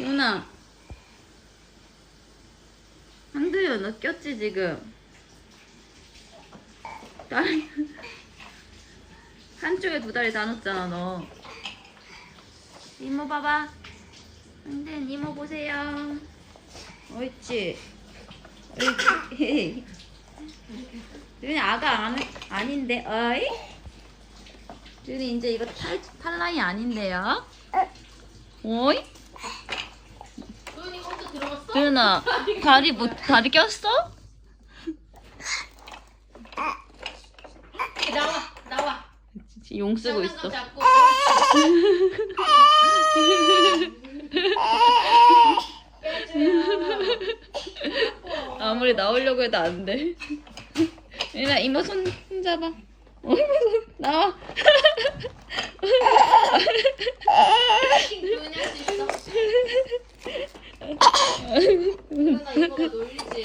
유나. 한두야 너 꼈지 지금. 다리 한쪽에 두 다리 다 놓잖아 너. 이모 봐봐. 한두 이모 보세요. 옳지? 옳지 윤이 아가 안, 아닌데 어이? 윤이 이제 이거 탈, 탈라이 아닌데요? 어이? 유나 다리 뭐 다리 꼈어? 나와 나와. 용 쓰고 있어. 잡고. 아무리 나오려고 해도 안 돼. 유나 이모 손, 손 잡아. 어, 나와 할 수 있어. 소연아 이거가 놀리지.